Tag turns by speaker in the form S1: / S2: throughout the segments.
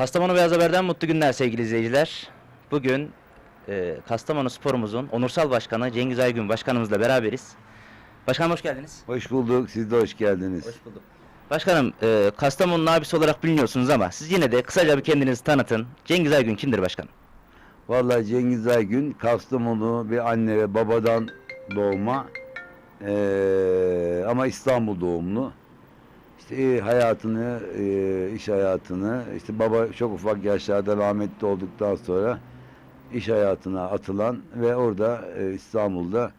S1: Kastamonu Beyaz Haber'den mutlu günler sevgili izleyiciler. Bugün e, Kastamonu Spor'umuzun onursal başkanı Cengiz Aygün başkanımızla beraberiz. Başkanım hoş geldiniz.
S2: Hoş bulduk. Siz de hoş geldiniz.
S1: bulduk. Başkanım, e, Kastamonu'nun abisi olarak biliniyorsunuz ama siz yine de kısaca bir kendinizi tanıtın. Cengiz Aygün kimdir başkanım?
S2: Vallahi Cengiz Aygün Kastamonu bir anne ve babadan doğma eee, ama İstanbul doğumlu. İşte e, hayatını, e, iş hayatını, işte baba çok ufak yaşlarda rahmetli olduktan sonra iş hayatına atılan ve orada e, İstanbul'da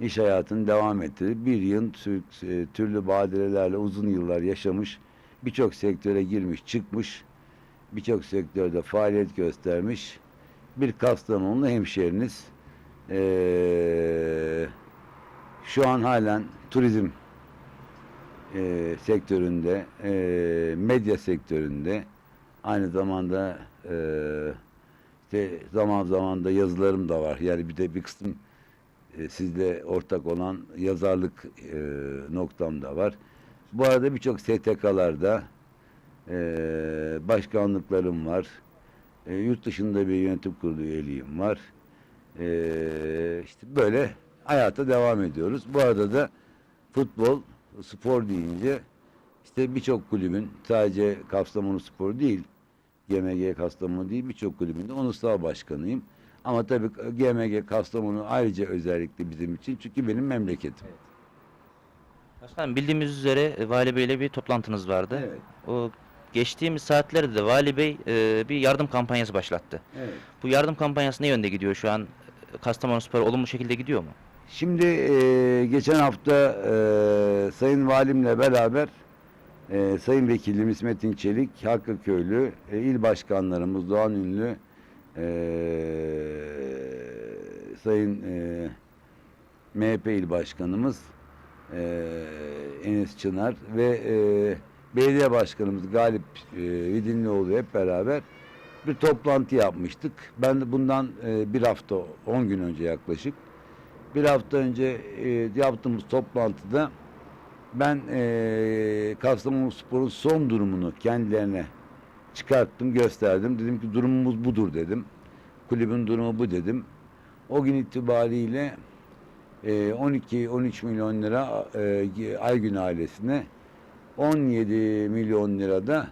S2: iş hayatını devam ettirip bir yıl tür- türlü badirelerle uzun yıllar yaşamış, birçok sektöre girmiş, çıkmış, birçok sektörde faaliyet göstermiş bir Kastamonlu hemşehriniz. Ee, şu an halen turizm e, sektöründe, e, medya sektöründe, aynı zamanda e, işte zaman zaman da yazılarım da var. Yani bir de bir kısım e, sizle ortak olan yazarlık e, noktam da var. Bu arada birçok STK'larda e, başkanlıklarım var. E, yurt dışında bir yönetim kurulu üyeliğim var. E, işte böyle hayata devam ediyoruz. Bu arada da futbol, spor deyince işte birçok kulübün sadece Kastamonu Spor değil, GMG Kastamonu değil birçok kulübünde onursal başkanıyım. Ama tabii GMG Kastamonu ayrıca özellikle bizim için çünkü benim memleketim.
S1: Başkanım bildiğimiz üzere e, Vali Bey ile bir toplantınız vardı.
S2: Evet.
S1: O geçtiğimiz saatlerde de Vali Bey e, bir yardım kampanyası başlattı.
S2: Evet.
S1: Bu yardım kampanyası ne yönde gidiyor şu an? Kastamonu Spor olumlu şekilde gidiyor mu?
S2: Şimdi e, geçen hafta e, Sayın Valimle beraber e, Sayın Vekilimiz Metin Çelik, Hakkı Köylü, e, il başkanlarımız Doğan Ünlü, e, Sayın e, MHP il başkanımız e, Enes Çınar ve e, belediye başkanımız Galip e, Vidinlioğlu hep beraber bir toplantı yapmıştık. Ben de bundan e, bir hafta, 10 gün önce yaklaşık bir hafta önce e, yaptığımız toplantıda ben e, Kastamonu Spor'un son durumunu kendilerine çıkarttım, gösterdim. Dedim ki durumumuz budur dedim. Kulübün durumu bu dedim. O gün itibariyle e, 12-13 milyon lira e, Aygün ailesine 17 milyon lira da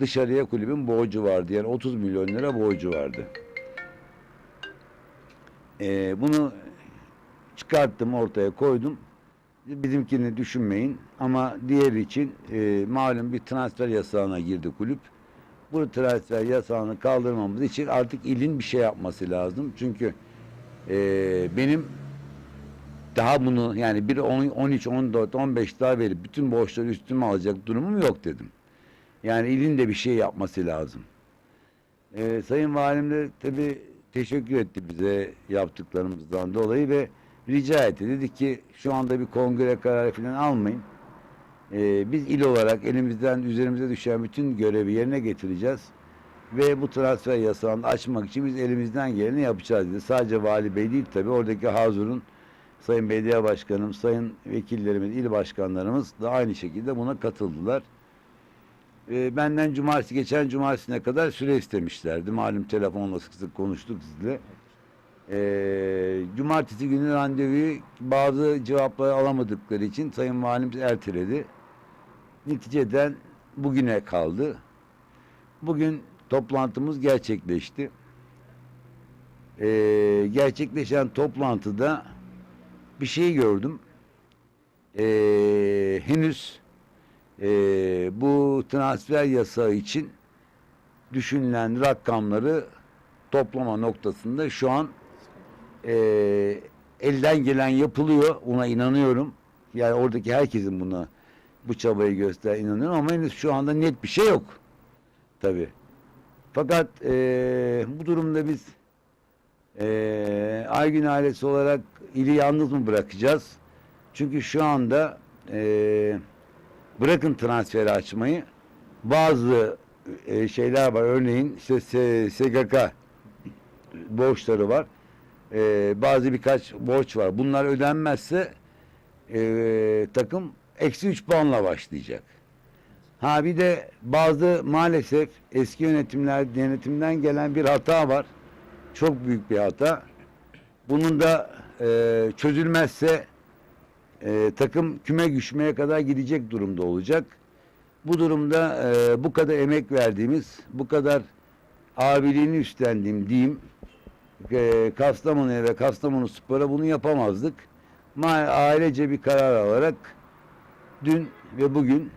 S2: dışarıya kulübün borcu vardı. Yani 30 milyon lira borcu vardı. E, bunu çıkarttım ortaya koydum. Bizimkini düşünmeyin ama diğer için e, malum bir transfer yasağına girdi kulüp. Bu transfer yasağını kaldırmamız için artık ilin bir şey yapması lazım. Çünkü e, benim daha bunu yani bir 10, 13, 14, 15 daha verip bütün borçları üstüme alacak durumum yok dedim. Yani ilin de bir şey yapması lazım. Ee, Sayın Valim de tabii teşekkür etti bize yaptıklarımızdan dolayı ve rica etti. Dedi ki şu anda bir kongre kararı falan almayın. Ee, biz il olarak elimizden üzerimize düşen bütün görevi yerine getireceğiz. Ve bu transfer yasağını açmak için biz elimizden geleni yapacağız dedi. Sadece Vali Bey değil tabii oradaki Hazur'un Sayın Belediye Başkanım, Sayın Vekillerimiz, il başkanlarımız da aynı şekilde buna katıldılar. Ee, benden cumartesi, geçen cumartesine kadar süre istemişlerdi. Malum telefonla sık sık konuştuk sizle. Ee, cumartesi günü randevuyu bazı cevapları alamadıkları için Sayın Valimiz erteledi. Neticeden bugüne kaldı. Bugün toplantımız gerçekleşti. Ee, gerçekleşen toplantıda bir şey gördüm. Ee, henüz e, bu transfer yasağı için düşünülen rakamları toplama noktasında şu an e, elden gelen yapılıyor. Ona inanıyorum. Yani oradaki herkesin buna bu çabayı göster inanıyorum ama henüz şu anda net bir şey yok. Tabi. Fakat e, bu durumda biz e, Aygün ailesi olarak ili yalnız mı bırakacağız? Çünkü şu anda e, bırakın transferi açmayı bazı e, şeyler var. Örneğin işte SGK borçları var. E, bazı birkaç borç var. Bunlar ödenmezse e, takım eksi 3 puanla başlayacak. Ha bir de bazı maalesef eski yönetimler yönetimden gelen bir hata var. Çok büyük bir hata. Bunun da e, çözülmezse e, takım küme düşmeye kadar gidecek durumda olacak. Bu durumda e, bu kadar emek verdiğimiz, bu kadar abiliğini üstlendiğim diyeyim e, Kastamonu'ya ve Kastamonu Spor'a bunu yapamazdık. Ma ailece bir karar alarak dün ve bugün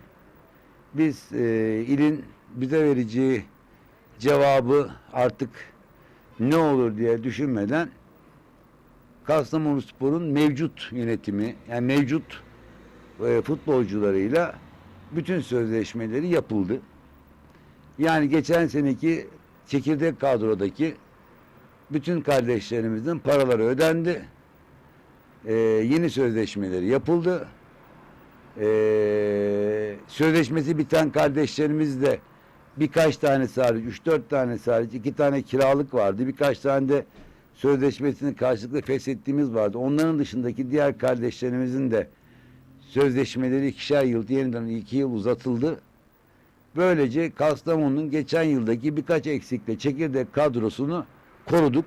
S2: biz e, ilin bize vereceği cevabı artık ne olur diye düşünmeden Kastamonu Spor'un mevcut yönetimi yani mevcut e, futbolcularıyla bütün sözleşmeleri yapıldı. Yani geçen seneki çekirdek kadrodaki bütün kardeşlerimizin paraları ödendi. Ee, yeni sözleşmeleri yapıldı. Ee, sözleşmesi biten kardeşlerimiz de birkaç tane hariç, 3-4 tane hariç, iki tane kiralık vardı. Birkaç tane de sözleşmesini karşılıklı feshettiğimiz vardı. Onların dışındaki diğer kardeşlerimizin de sözleşmeleri ikişer yıl, yeniden iki yıl uzatıldı. Böylece Kastamonu'nun geçen yıldaki birkaç eksikle çekirdek kadrosunu koruduk.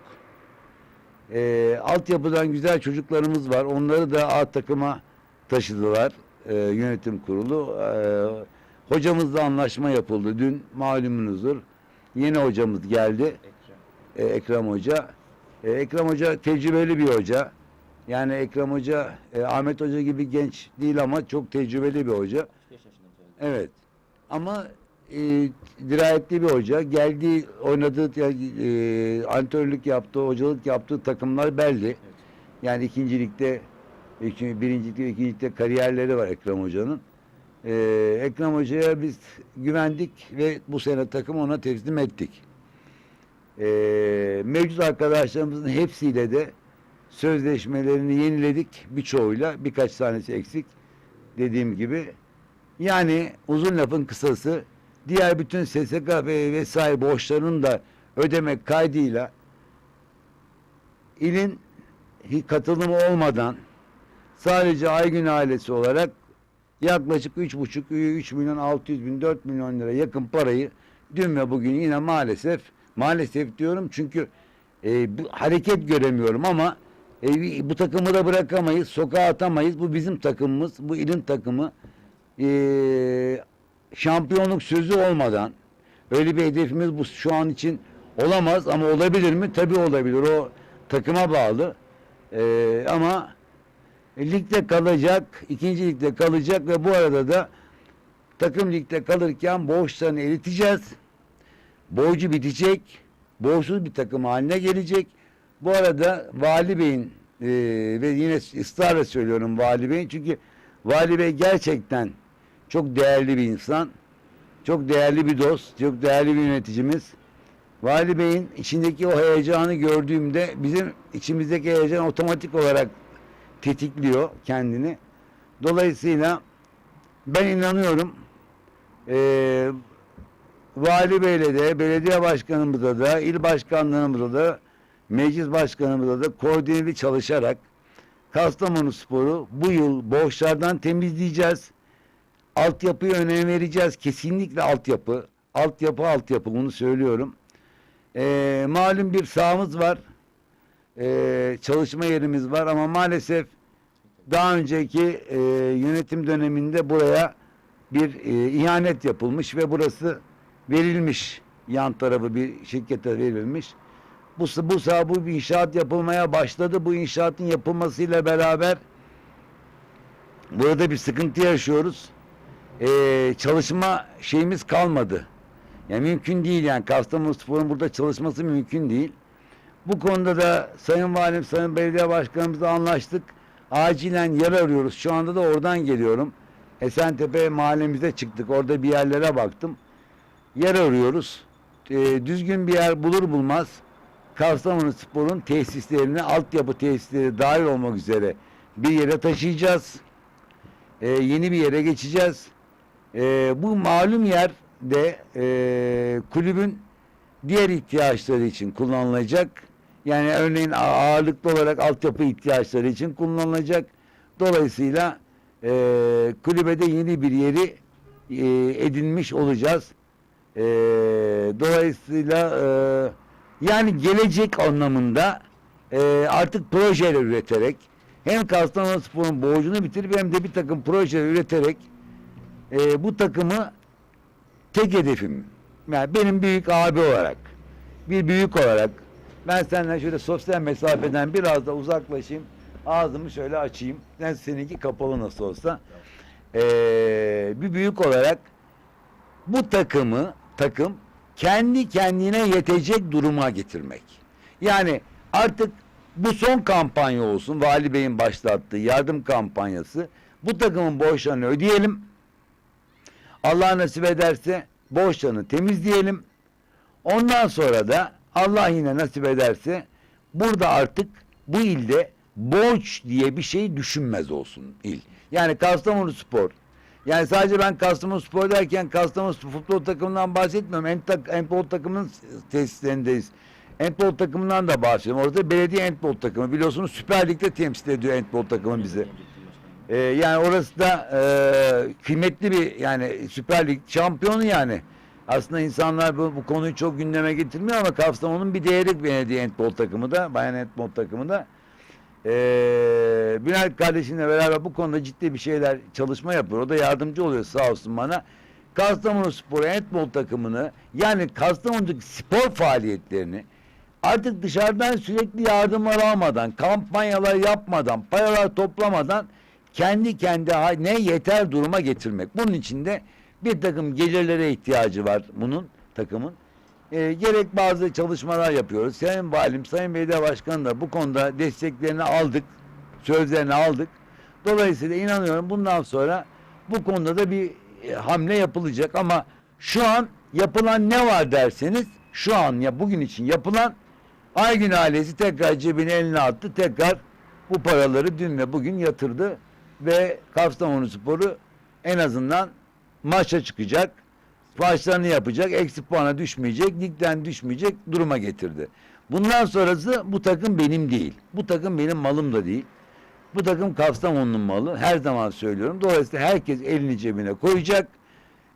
S2: Ee, altyapıdan güzel çocuklarımız var. Onları da A takıma taşıdılar e, yönetim kurulu. Ee, hocamızla anlaşma yapıldı. Dün malumunuzdur. Yeni hocamız geldi. Ee, Ekrem Hoca. Ee, Ekrem Hoca tecrübeli bir hoca. Yani Ekrem Hoca e, Ahmet Hoca gibi genç değil ama çok tecrübeli bir hoca. Evet. Ama e, dirayetli bir hoca. Geldiği, oynadığı, e, antrenörlük yaptığı, hocalık yaptığı takımlar belli. Yani ikincilikte, iki, birincilikte, ikincilikte kariyerleri var Ekrem Hoca'nın. E, Ekrem Hoca'ya biz güvendik ve bu sene takım ona teslim ettik. E, mevcut arkadaşlarımızın hepsiyle de sözleşmelerini yeniledik birçoğuyla. Birkaç tanesi eksik dediğim gibi. Yani uzun lafın kısası diğer bütün SSK ve vesaire borçlarını da ödemek kaydıyla ilin katılımı olmadan sadece Aygün ailesi olarak yaklaşık üç buçuk, üç milyon altı yüz bin, dört milyon lira yakın parayı dün ve bugün yine maalesef maalesef diyorum çünkü e, bu hareket göremiyorum ama e, bu takımı da bırakamayız, sokağa atamayız. Bu bizim takımımız, bu ilin takımı. E, şampiyonluk sözü olmadan öyle bir hedefimiz bu şu an için olamaz ama olabilir mi? Tabii olabilir. O takıma bağlı. E, ama ligde kalacak, ikinci ligde kalacak ve bu arada da takım ligde kalırken borçlarını eriteceğiz. Borcu bitecek. Borçsuz bir takım haline gelecek. Bu arada Vali Bey'in e, ve yine ısrarla söylüyorum Vali Bey'in çünkü Vali Bey gerçekten çok değerli bir insan. Çok değerli bir dost, çok değerli bir yöneticimiz. Vali Bey'in içindeki o heyecanı gördüğümde bizim içimizdeki heyecan otomatik olarak tetikliyor kendini. Dolayısıyla ben inanıyorum eee Vali Bey'le de, belediye başkanımızla da, il başkanlarımızla da, meclis başkanımızla da koordineli çalışarak Kastamonu Spor'u bu yıl borçlardan temizleyeceğiz. Altyapıya önem vereceğiz. Kesinlikle altyapı. Altyapı, altyapı. Bunu söylüyorum. Ee, malum bir sahamız var. Ee, çalışma yerimiz var ama maalesef daha önceki e, yönetim döneminde buraya bir e, ihanet yapılmış ve burası verilmiş. Yan tarafı bir şirkete verilmiş. Bu, bu bu inşaat yapılmaya başladı. Bu inşaatın yapılmasıyla beraber burada bir sıkıntı yaşıyoruz. Ee, çalışma şeyimiz kalmadı. Yani mümkün değil yani Kastamonu Spor'un burada çalışması mümkün değil. Bu konuda da Sayın Valim, Sayın Belediye Başkanımızla anlaştık. Acilen yer arıyoruz. Şu anda da oradan geliyorum. Esentepe mahallemize çıktık. Orada bir yerlere baktım. Yer arıyoruz. Ee, düzgün bir yer bulur bulmaz Kastamonu Spor'un tesislerini, altyapı tesisleri dahil olmak üzere bir yere taşıyacağız. Ee, yeni bir yere geçeceğiz. Ee, bu malum yer de e, kulübün diğer ihtiyaçları için kullanılacak. Yani örneğin ağırlıklı olarak altyapı ihtiyaçları için kullanılacak. Dolayısıyla e, kulübede yeni bir yeri e, edinmiş olacağız. E, dolayısıyla e, yani gelecek anlamında e, artık projeler üreterek hem Kastamonu Spor'un borcunu bitirip hem de bir takım projeler üreterek e, bu takımı tek hedefim. Yani benim büyük abi olarak, bir büyük olarak ben senden şöyle sosyal mesafeden biraz da uzaklaşayım. Ağzımı şöyle açayım. Ben seninki kapalı nasıl olsa. Ee, bir büyük olarak bu takımı takım kendi kendine yetecek duruma getirmek. Yani artık bu son kampanya olsun. Vali Bey'in başlattığı yardım kampanyası. Bu takımın borçlarını ödeyelim. Allah nasip ederse borçlarını temizleyelim. Ondan sonra da Allah yine nasip ederse burada artık bu ilde borç diye bir şey düşünmez olsun il. Yani Kastamonu Spor. Yani sadece ben Kastamonu Spor derken Kastamonu futbol takımından bahsetmiyorum. Entak, Entbol takımının tesislerindeyiz. Entbol takımından da bahsediyorum. Orada belediye Entbol takımı. Biliyorsunuz Süper Lig'de temsil ediyor Entbol takımı bizi. Ee, yani orası da e, kıymetli bir yani Süper Lig şampiyonu yani. Aslında insanlar bu, bu konuyu çok gündeme getirmiyor ama Kastamonu'nun bir değeri belediye handball takımı da, bayan handball takımı da. Ee, Bülent kardeşimle beraber bu konuda ciddi bir şeyler çalışma yapıyor. O da yardımcı oluyor sağ olsun bana. Kastamonu Spor handball takımını yani Kastamonu'daki spor faaliyetlerini artık dışarıdan sürekli yardımlar almadan, kampanyalar yapmadan, paralar toplamadan kendi kendi ne yeter duruma getirmek. Bunun için de bir takım gelirlere ihtiyacı var bunun takımın. Ee, gerek bazı çalışmalar yapıyoruz. Sayın Valim, Sayın Belediye Başkanı da bu konuda desteklerini aldık. Sözlerini aldık. Dolayısıyla inanıyorum bundan sonra bu konuda da bir e, hamle yapılacak ama şu an yapılan ne var derseniz şu an ya bugün için yapılan Aygün ailesi tekrar cebine eline attı. Tekrar bu paraları dün ve bugün yatırdı ve Kastamonu Sporu en azından maça çıkacak. Maçlarını yapacak. Eksi puana düşmeyecek. Ligden düşmeyecek duruma getirdi. Bundan sonrası bu takım benim değil. Bu takım benim malım da değil. Bu takım Kastamonu'nun malı. Her zaman söylüyorum. Dolayısıyla herkes elini cebine koyacak.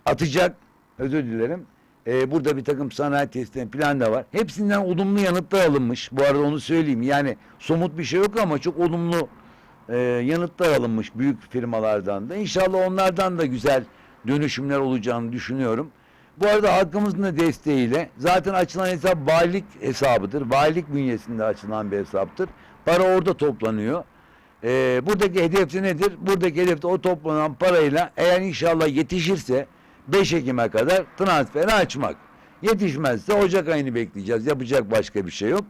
S2: Atacak. Özür dilerim. Ee, burada bir takım sanayi tesislerinin plan da var. Hepsinden olumlu yanıtlar alınmış. Bu arada onu söyleyeyim. Yani somut bir şey yok ama çok olumlu e, yanıtlar alınmış büyük firmalardan da. İnşallah onlardan da güzel dönüşümler olacağını düşünüyorum. Bu arada halkımızın da desteğiyle zaten açılan hesap valilik hesabıdır. Valilik bünyesinde açılan bir hesaptır. Para orada toplanıyor. Ee, buradaki hedef de nedir? Buradaki hedef de o toplanan parayla eğer inşallah yetişirse 5 Ekim'e kadar transferi açmak. Yetişmezse Ocak ayını bekleyeceğiz. Yapacak başka bir şey yok.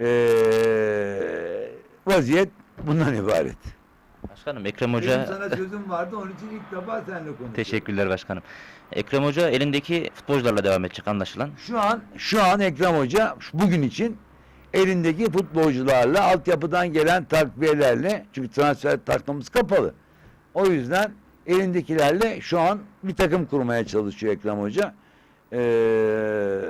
S2: Ee, vaziyet bundan ibaret.
S1: Başkanım Ekrem Hoca
S2: sana sözüm vardı onun için ilk defa seninle konuşuyorum.
S1: teşekkürler başkanım. Ekrem Hoca elindeki futbolcularla devam edecek anlaşılan.
S2: Şu an şu an Ekrem Hoca bugün için elindeki futbolcularla altyapıdan gelen takviyelerle çünkü transfer takmamız kapalı. O yüzden elindekilerle şu an bir takım kurmaya çalışıyor Ekrem Hoca. Ee,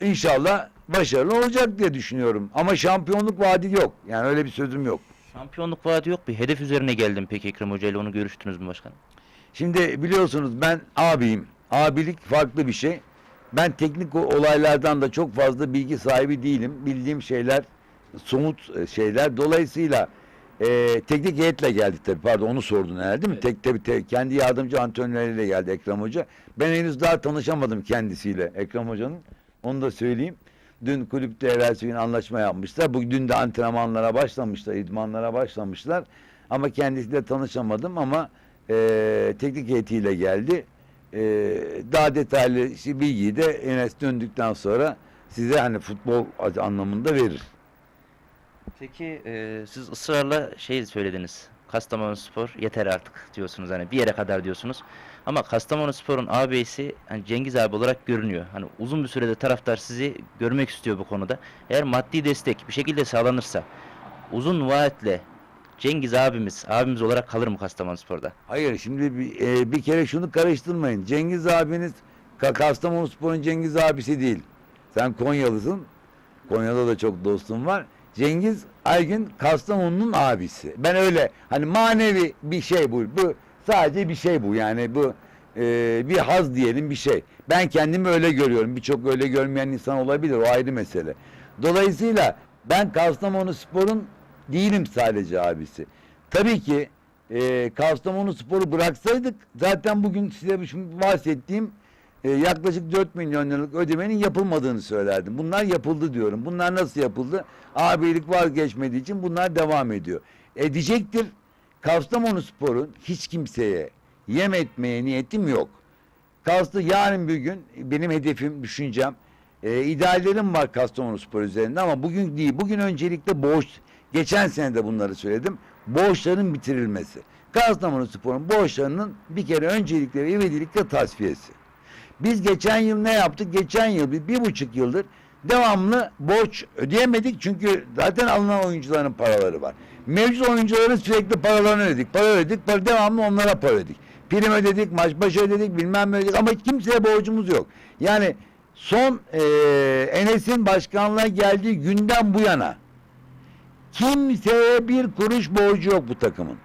S2: inşallah başarılı olacak diye düşünüyorum. Ama şampiyonluk vaadi yok. Yani öyle bir sözüm yok.
S1: Şampiyonluk vaadi yok bir hedef üzerine geldim peki Ekrem Hoca ile onu görüştünüz mü başkanım?
S2: Şimdi biliyorsunuz ben abiyim. Abilik farklı bir şey. Ben teknik olaylardan da çok fazla bilgi sahibi değilim. Bildiğim şeyler somut e, şeyler. Dolayısıyla e, teknik heyetle geldi tabii. Pardon onu sordun herhalde değil mi? Tek tabii te- kendi yardımcı antrenörleriyle geldi Ekrem Hoca. Ben henüz daha tanışamadım kendisiyle Ekrem Hoca'nın. Onu da söyleyeyim. Dün kulüpte evvelsi gün anlaşma yapmışlar. Bugün de antrenmanlara başlamışlar, idmanlara başlamışlar. Ama kendisiyle tanışamadım ama e, teknik heyetiyle geldi. E, daha detaylı bilgiyi de Enes döndükten sonra size hani futbol anlamında verir.
S1: Peki e, siz ısrarla şey söylediniz. Kastamonu Spor yeter artık diyorsunuz hani bir yere kadar diyorsunuz. Ama Kastamonu Spor'un ağabeyisi hani Cengiz abi olarak görünüyor. Hani uzun bir sürede taraftar sizi görmek istiyor bu konuda. Eğer maddi destek bir şekilde sağlanırsa uzun vaatle Cengiz abimiz abimiz olarak kalır mı Kastamonu Spor'da?
S2: Hayır şimdi bir, e, bir kere şunu karıştırmayın. Cengiz abiniz Ka- Kastamonu Spor'un Cengiz abisi değil. Sen Konyalısın. Konya'da da çok dostum var. Cengiz Aygün Kastamonu'nun abisi. Ben öyle hani manevi bir şey bu. Bu sadece bir şey bu yani bu e, bir haz diyelim bir şey. Ben kendimi öyle görüyorum. Birçok öyle görmeyen insan olabilir. O ayrı mesele. Dolayısıyla ben Kastamonu Spor'un değilim sadece abisi. Tabii ki e, Kastamonu Spor'u bıraksaydık zaten bugün size bahsettiğim e, yaklaşık 4 milyon liralık ödemenin yapılmadığını söylerdim. Bunlar yapıldı diyorum. Bunlar nasıl yapıldı? Abilik vazgeçmediği için bunlar devam ediyor. Edecektir. Kastamonu Spor'un hiç kimseye yem etmeye niyetim yok. Kastı yarın bir gün benim hedefim, düşüncem, e, ideallerim var Kastamonu Spor üzerinde ama bugün değil. Bugün öncelikle borç, geçen sene de bunları söyledim. Borçların bitirilmesi. Kastamonu Spor'un borçlarının bir kere öncelikle ve ivedilikle tasfiyesi. Biz geçen yıl ne yaptık? Geçen yıl bir, bir buçuk yıldır devamlı borç ödeyemedik çünkü zaten alınan oyuncuların paraları var. Mevcut oyuncuların sürekli paralarını ödedik. Para ödedik, para, devamlı onlara para ödedik. Prim ödedik, maç başı ödedik, bilmem ne ödedik ama kimseye borcumuz yok. Yani son eee Enes'in başkanlığa geldiği günden bu yana kimseye bir kuruş borcu yok bu takımın.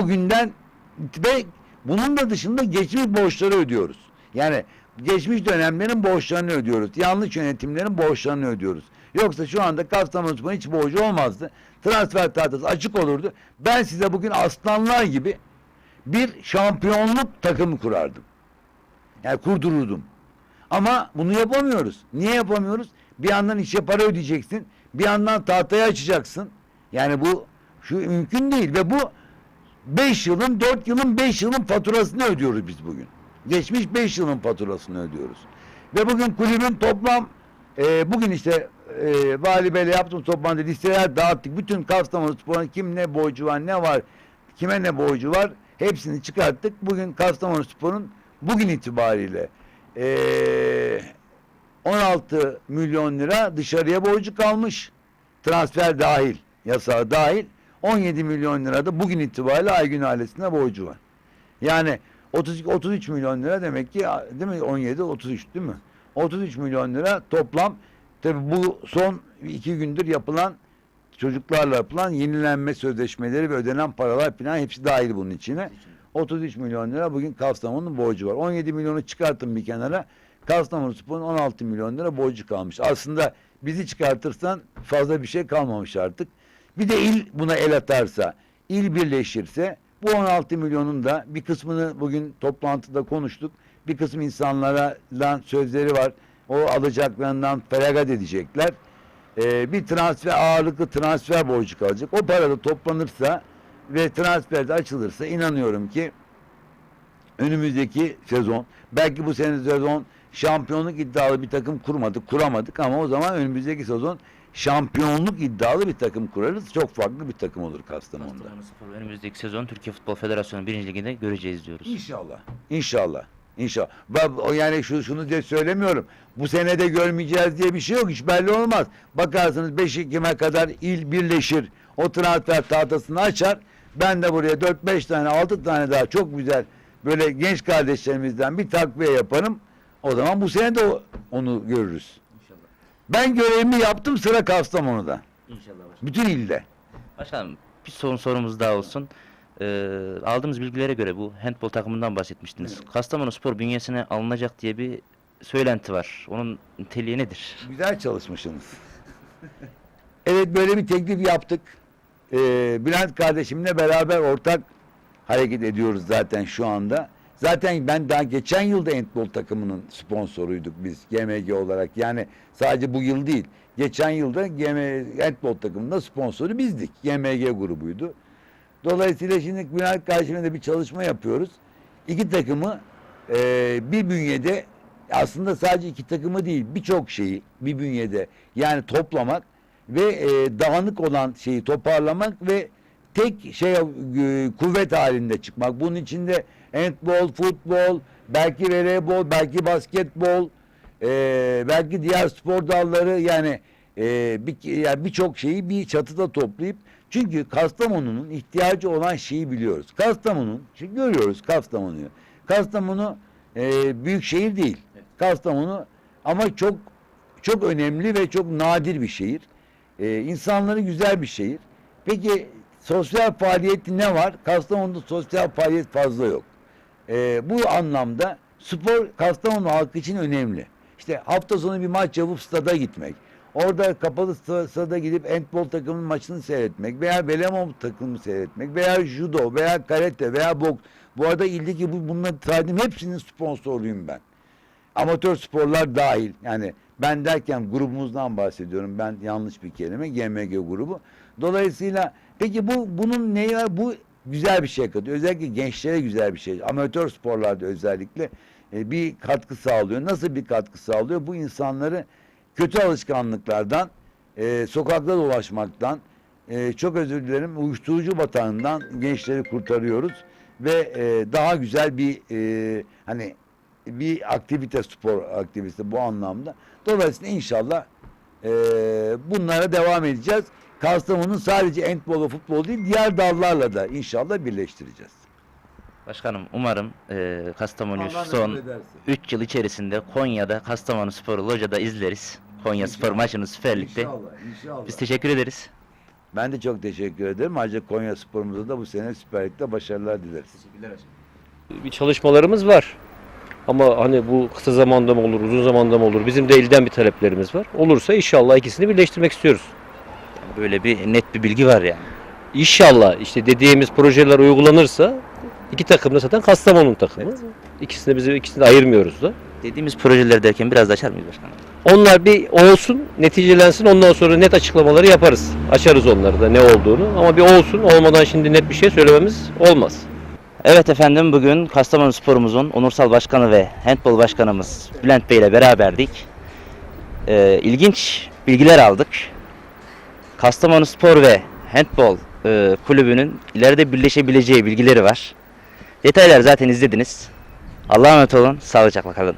S2: O günden ve bunun da dışında geçmiş borçları ödüyoruz. Yani geçmiş dönemlerin borçlarını ödüyoruz. Yanlış yönetimlerin borçlarını ödüyoruz. Yoksa şu anda Kastamonu'nun hiç borcu olmazdı. Transfer tahtası açık olurdu. Ben size bugün aslanlar gibi bir şampiyonluk takımı kurardım. Yani kurdururdum. Ama bunu yapamıyoruz. Niye yapamıyoruz? Bir yandan işe para ödeyeceksin. Bir yandan tahtayı açacaksın. Yani bu şu mümkün değil ve bu 5 yılın, 4 yılın, 5 yılın faturasını ödüyoruz biz bugün. Geçmiş 5 yılın faturasını ödüyoruz. Ve bugün kulübün toplam e, bugün işte e, Vali Bey'le yaptığım toplantıda listeler dağıttık. Bütün Kastamonu Spor'un kim ne borcu var, ne var, kime ne borcu var hepsini çıkarttık. Bugün Kastamonu Spor'un bugün itibariyle e, 16 milyon lira dışarıya borcu kalmış. Transfer dahil, yasağı dahil. 17 milyon lira da bugün itibariyle Aygün ailesine borcu var. Yani 32 33 milyon lira demek ki değil mi 17 33 değil mi? 33 milyon lira toplam tabi bu son iki gündür yapılan çocuklarla yapılan yenilenme sözleşmeleri ve ödenen paralar falan hepsi dahil bunun içine. 33 milyon lira bugün Kastamonu'nun borcu var. 17 milyonu çıkarttım bir kenara. Kastamonu Spor'un 16 milyon lira borcu kalmış. Aslında bizi çıkartırsan fazla bir şey kalmamış artık. Bir de il buna el atarsa, il birleşirse bu 16 milyonun da bir kısmını bugün toplantıda konuştuk. Bir kısım insanlara lan sözleri var. O alacaklarından feragat edecekler. Ee, bir transfer ağırlıklı transfer borcu kalacak. O para da toplanırsa ve transfer de açılırsa inanıyorum ki önümüzdeki sezon belki bu sene sezon şampiyonluk iddialı bir takım kurmadık, kuramadık ama o zaman önümüzdeki sezon şampiyonluk iddialı bir takım kurarız. Çok farklı bir takım olur Kastamonu'da.
S1: Kastamonu Spor önümüzdeki sezon Türkiye Futbol Federasyonu 1. Liginde göreceğiz diyoruz.
S2: İnşallah. İnşallah. İnşallah. Ben yani şu şunu diye söylemiyorum. Bu sene de görmeyeceğiz diye bir şey yok. Hiç belli olmaz. Bakarsınız 5 Ekim'e kadar il birleşir. O transfer tahtasını açar. Ben de buraya 4-5 tane 6 tane daha çok güzel böyle genç kardeşlerimizden bir takviye yaparım. O zaman bu sene de onu görürüz.
S1: İnşallah.
S2: Ben görevimi yaptım sıra Kastamonu'da.
S1: İnşallah başkanım.
S2: Bütün ilde.
S1: Başkanım bir son sorumuz daha olsun. Ee, aldığımız bilgilere göre bu handbol takımından bahsetmiştiniz. Kastamonu Spor bünyesine alınacak diye bir söylenti var. Onun niteliği nedir?
S2: Güzel çalışmışsınız. evet böyle bir teklif yaptık. Ee, Bülent kardeşimle beraber ortak hareket ediyoruz zaten şu anda. Zaten ben daha geçen yılda handball takımının sponsoruyduk biz GMG olarak. Yani sadece bu yıl değil. Geçen yılda GM handball takımında sponsoru bizdik. GMG grubuydu. Dolayısıyla şimdi Bülent de bir çalışma yapıyoruz. İki takımı e, bir bünyede aslında sadece iki takımı değil birçok şeyi bir bünyede yani toplamak ve e, dağınık olan şeyi toparlamak ve tek şey e, kuvvet halinde çıkmak. Bunun içinde handball, futbol, belki voleybol, belki basketbol, e, belki diğer spor dalları yani e, bir, yani birçok şeyi bir çatıda toplayıp çünkü Kastamonu'nun ihtiyacı olan şeyi biliyoruz. Kastamonu'nun, şimdi görüyoruz Kastamonu'yu. Kastamonu e, büyük şehir değil. Kastamonu ama çok çok önemli ve çok nadir bir şehir. E, insanları güzel bir şehir. Peki sosyal faaliyeti ne var? Kastamonu'da sosyal faaliyet fazla yok. E, bu anlamda spor Kastamonu halkı için önemli. İşte hafta sonu bir maç yapıp stada gitmek. Orada kapalı stada gidip handball takımının maçını seyretmek veya voleybol takımını seyretmek veya judo veya karate veya boks. Bu arada ildeki bu bunları saydığım hepsinin sponsorluyum ben. Amatör sporlar dahil. Yani ben derken grubumuzdan bahsediyorum. Ben yanlış bir kelime. GMG grubu. Dolayısıyla peki bu bunun neyi var? Bu güzel bir şey katıyor. Özellikle gençlere güzel bir şey. Amatör sporlarda özellikle e, bir katkı sağlıyor. Nasıl bir katkı sağlıyor? Bu insanları kötü alışkanlıklardan, e, sokakta dolaşmaktan, e, çok özür dilerim uyuşturucu batağından gençleri kurtarıyoruz ve e, daha güzel bir e, hani bir aktivite spor aktivitesi bu anlamda. Dolayısıyla inşallah e, bunlara devam edeceğiz. Kastamonu'nun sadece ve futbol değil diğer dallarla da inşallah birleştireceğiz.
S1: Başkanım umarım e, Kastamonu'yu
S2: Allah
S1: son
S2: nasip ederse.
S1: 3 yıl içerisinde Konya'da Kastamonu Spor'u Loca'da izleriz. Konya Spor
S2: İnşallah.
S1: maçını Süper Lig'de.
S2: İnşallah, inşallah.
S1: Biz teşekkür ederiz.
S2: Ben de çok teşekkür ederim. Ayrıca Konya sporumuza da bu sene Süper Lig'de başarılar dileriz.
S3: bir çalışmalarımız var. Ama hani bu kısa zamanda mı olur, uzun zamanda mı olur? Bizim de ilden bir taleplerimiz var. Olursa inşallah ikisini birleştirmek istiyoruz.
S1: Böyle bir net bir bilgi var yani.
S3: İnşallah işte dediğimiz projeler uygulanırsa iki takım da zaten Kastamonu takımı. İkisini biz ikisini de ayırmıyoruz da.
S1: Dediğimiz projeler derken biraz da açar mıyız başkanım?
S3: Onlar bir olsun, neticelensin. Ondan sonra net açıklamaları yaparız. Açarız onları da ne olduğunu. Ama bir olsun, olmadan şimdi net bir şey söylememiz olmaz.
S1: Evet efendim bugün Kastamonu Spor'umuzun onursal başkanı ve handball başkanımız Bülent Bey ile beraberdik. Ee, ilginç bilgiler aldık. Kastamonu Spor ve Handball e, kulübünün ileride birleşebileceği bilgileri var. Detayları zaten izlediniz. Allah'a emanet olun, sağlıcakla kalın.